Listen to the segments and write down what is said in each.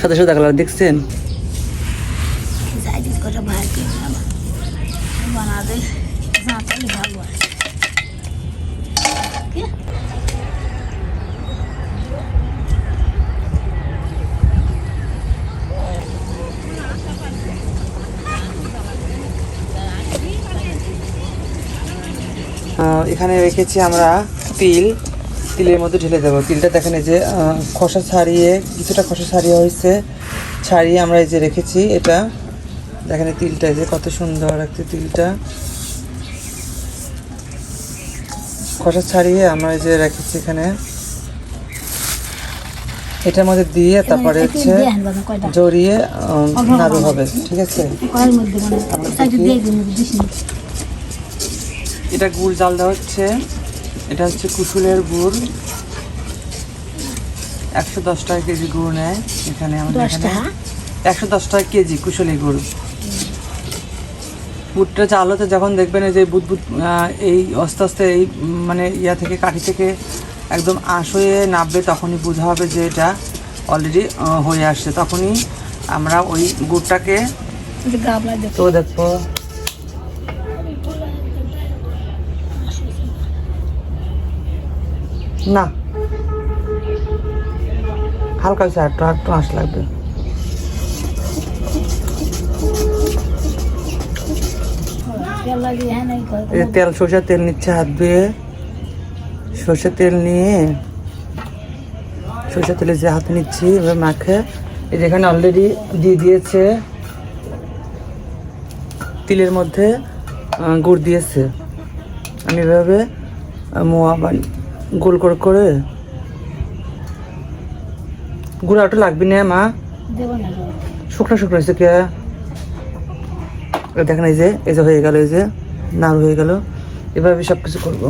সাদা সাদা কালার দেখছেন। এখানে রেখেছি আমরা তিল। তিলের মধ্যে ঢেলে দেবো। তিলটা দেখেন এই যে খোসা ছাড়িয়ে কিছুটা খোসা ছাড়িয়ে হয়েছে। ছাড়িয়ে আমরা এই যে রেখেছি এটা। দেখেন এই তিলটা এই যে কত সুন্দর একটা তিলটা। খোসা ছাড়িয়ে আমরা এই যে রেখেছি এখানে। এটার মধ্যে দিয়ে তারপরে হচ্ছে জড়িয়ে নাড়ু হবে ঠিক আছে? মানে এটা গুড় জাল দেওয়া হচ্ছে। এটা হচ্ছে কুসুলের গুড়। একশো দশ টাকা কেজি গুড় নেয়। এখানে আমাদের এখানে একশো দশ টাকা কেজি কুশলী গুড়। বুটটা চালোতে যখন দেখবেন এই যে বুট বুট এই আস্তে আস্তে এই মানে ইয়া থেকে কাঠি থেকে একদম আঁশ হয়ে নামবে তখনই বোঝা হবে যে এটা অলরেডি হয়ে আসছে। তখনই আমরা ওই গুড়টাকে গাবলা দেখো তো দেখব না। হালকা হয়েছে একটু একটু আঁশ লাগবে। তেল যে তেল নিচ্ছে হাত ধুয়ে। সরষের তেল নিয়ে সরষের তেলে যে হাতে নিচ্ছি এবার মাখে। যেখানে অলরেডি দিয়ে দিয়েছে, তিলের মধ্যে গুড় দিয়েছে। আমি এভাবে মোয়া বান গোল করে করে। গুড় আটো লাগবে না মা? দেবো না শুকনো শুকনো হয়েছে কে? দেখেন এই যে এই যে হয়ে গেল এই যে নাড়ু হয়ে গেল। এভাবে সব কিছু করব।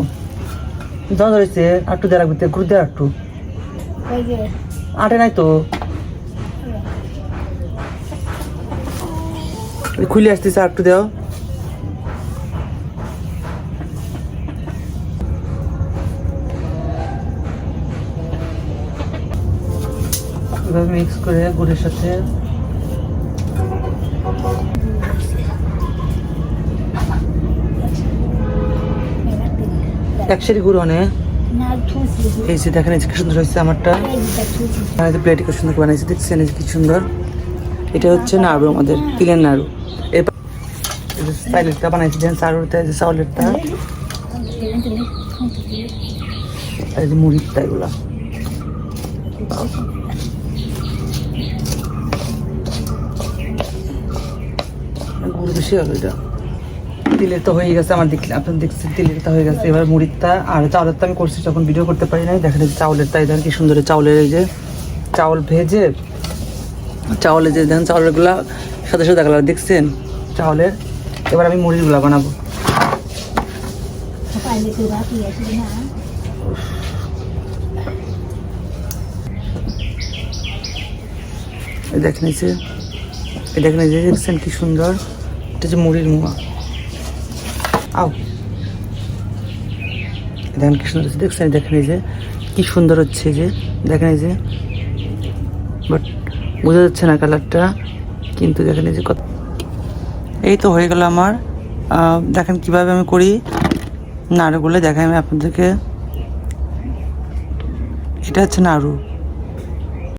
জল ধরেছে আটটু দেওয়া লাগবে গুড় দেওয়া যে। আটে নাই তো? এই খুলে আসতেছে আটটু দাও। এভাবে মিক্স করে গুড়ের সাথে। একসারি গুড় অনেক এই যে দেখেন কি সুন্দর হয়েছে আমারটা। প্লেটে খুব সুন্দর করে বানাইছে, দেখছেন কি সুন্দর? এটা হচ্ছে নাড়ু, আমাদের তিলের নাড়ু। এরপর যে চাইলেরটা দেখেন চারুরটা যে চাউলেরটা। আর যে মুড়িরটা এগুলা। এটা। তিলের তো হয়ে গেছে আমার দেখলে, আপনার দেখছেন, তিলের তো হয়ে গেছে। এবার মুড়িরটা আর চাউলের তো আমি করছি, যখন ভিডিও করতে পারি নাই, দেখেন এই যে চাউলের তাই দেখেন কি সুন্দর চাউলের এই যে চাউল ভেজে, চাউলে যে দেখেন চাউলেরগুলা সাদা সাদা কালার দেখছেন? চাউলের, এবার আমি মুড়িরগুলা বানাবো। না দেখেন এই দেখেন দেখছেন কি সুন্দর? এটা যে মুড়ির মুয়া আও দেখেন কি সুন্দর হচ্ছে দেখছেন দেখেন এই যে কি সুন্দর হচ্ছে যে দেখেন এই যে বাট বোঝা যাচ্ছে না কালারটা কিন্তু দেখেন এই যে কত এই তো হয়ে গেল আমার দেখেন কীভাবে আমি করি নাড়ুগুলো দেখাই আমি আপনাদেরকে এটা হচ্ছে নাড়ু